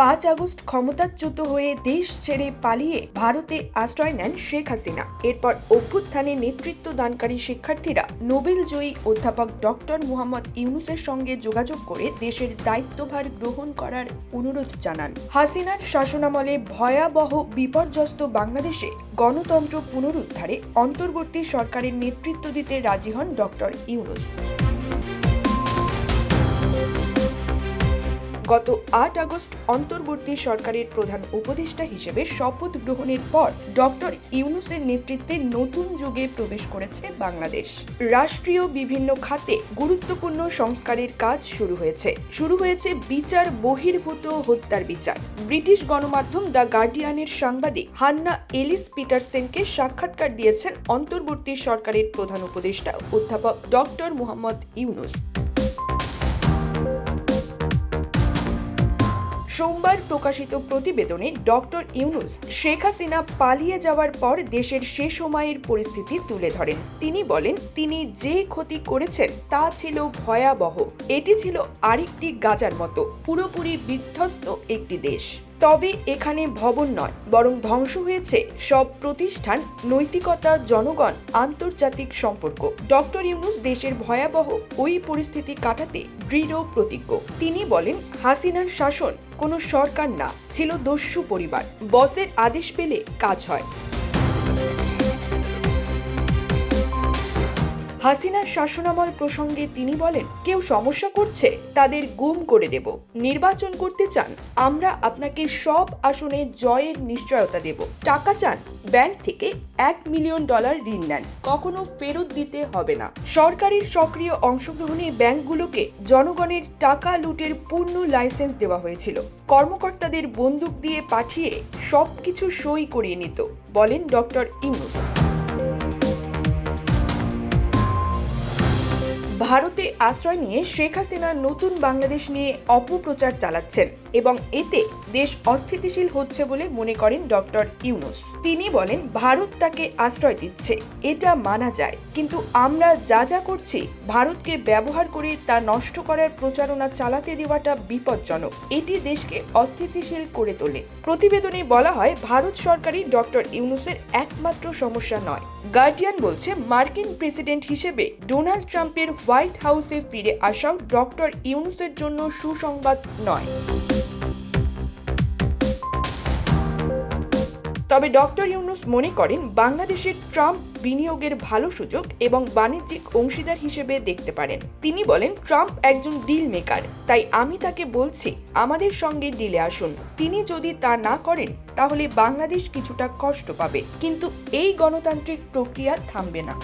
পাঁচ আগস্ট ক্ষমতাচ্যুত হয়ে দেশ ছেড়ে পালিয়ে ভারতে আশ্রয় নেন শেখ হাসিনা। এরপর অভ্যুত্থানে নেতৃত্ব দানকারী শিক্ষার্থীরা নোবেল জয়ী অধ্যাপক ডক্টর মুহাম্মদ ইউনুসের সঙ্গে যোগাযোগ করে দেশের দায়িত্বভার গ্রহণ করার অনুরোধ জানান। হাসিনার শাসনামলে ভয়াবহ বিপর্যস্ত বাংলাদেশে গণতন্ত্র পুনরুদ্ধারে অন্তর্বর্তী সরকারের নেতৃত্ব দিতে রাজি হন ডক্টর ইউনুস। গত আট আগস্ট অন্তর্বর্তী সরকারের প্রধান উপদেষ্টা হিসেবে শপথ গ্রহণের পর ডক্টর ইউনুসের নেতৃত্বে নতুন যুগে প্রবেশ করেছে বাংলাদেশ। রাষ্ট্রীয় বিভিন্ন খাতে গুরুত্বপূর্ণ সংস্কারের কাজ শুরু হয়েছে। শুরু হয়েছে বিচার বহির্ভূত হত্যার বিচার। ব্রিটিশ গণমাধ্যম দ্য গার্ডিয়ানের সাংবাদিক হান্না এলিস পিটারসেনকে সাক্ষাৎকার দিয়েছেন অন্তর্বর্তী সরকারের প্রধান উপদেষ্টা অধ্যাপক ডক্টর মুহাম্মদ ইউনুস। সোমবার প্রকাশিত প্রতিবেদনে ডক্টর ইউনুস শেখ হাসিনা পালিয়ে যাওয়ার পর দেশের সে সময়ের পরিস্থিতি তুলে ধরেন। তিনি বলেন, তিনি যে ক্ষতি করেছেন তা ছিল ভয়াবহ। এটি ছিল আরেকটি গাজার মতো, পুরোপুরি বিধ্বস্ত একটি দেশ। তবে এখানে ভবন নয়, বরং ধ্বংস হয়েছে সব প্রতিষ্ঠান, নৈতিকতা, জনগণ, আন্তর্জাতিক সম্পর্ক। ডক্টর ইউনুস দেশের ভয়াবহ ওই পরিস্থিতি কাটাতে দৃঢ় প্রতিজ্ঞ। তিনি বলেন, হাসিনার শাসন কোনো সরকার না, ছিল দস্যু পরিবার। বসের আদেশ পেলে কাজ হয়। হাসিনার শাসনামল প্রসঙ্গে তিনি বলেন, কেউ সমস্যা করছে, তাদের গুম করে দেব। নির্বাচন করতে চান, আমরা আপনাকে সব আসনে জয়ের নিশ্চয়তা দেব। টাকা চান, ব্যাংক থেকে এক মিলিয়ন ডলার ঋণ নেন। কখনো ফেরত দিতে হবে না। সরকারের সক্রিয় অংশগ্রহণে ব্যাংকগুলোকে জনগণের টাকা লুটের পূর্ণ লাইসেন্স দেওয়া হয়েছিল। কর্মকর্তাদের বন্দুক দিয়ে পাঠিয়ে সবকিছু সই করিয়ে নিত, বলেন ডক্টর ইউনুস। ভারতে আশ্রয় নিয়ে শেখ হাসিনা নতুন বাংলাদেশ নিয়ে অপপ্রচার চালাচ্ছেন। এবং এতে দেশ অস্থিতিশীল হচ্ছে বলে মনে করেন ডক্টর ইউনুস। তিনি বলেন, ভারত তাকে আশ্রয় দিচ্ছে, এটা মানা যায়। কিন্তু আমরা যা যা করছি, ভারতকে ব্যবহার করে তা নষ্ট করার প্রচারণা চালাতে দেওয়াটা বিপজ্জনক। এটি দেশকে অস্থিতিশীল করে তোলে। প্রতিবেদনে বলা হয়, ভারত সরকারই ডক্টর ইউনুসের একমাত্র সমস্যা নয়। গার্ডিয়ান বলছে, মার্কিন প্রেসিডেন্ট হিসেবে ডোনাল্ড ট্রাম্পের হোয়াইট হাউসে ফিরে আসাও ডক্টর ইউনুসের জন্য সুসংবাদ নয়। তবে ডক্টর ইউনুস মনে করেন বাংলাদেশের ট্রাম্প বিনিয়োগের ভালো সুযোগ এবং বাণিজ্যিক অংশীদার হিসেবে দেখতে পারেন। তিনি বলেন, ট্রাম্প একজন ডিল মেকার তাই আমি তাকে বলছি, আমাদের সঙ্গে ডিলে আসুন। তিনি যদি তা না করেন, তাহলে বাংলাদেশ কিছুটা কষ্ট পাবে। কিন্তু এই গণতান্ত্রিক প্রক্রিয়া থামবে না।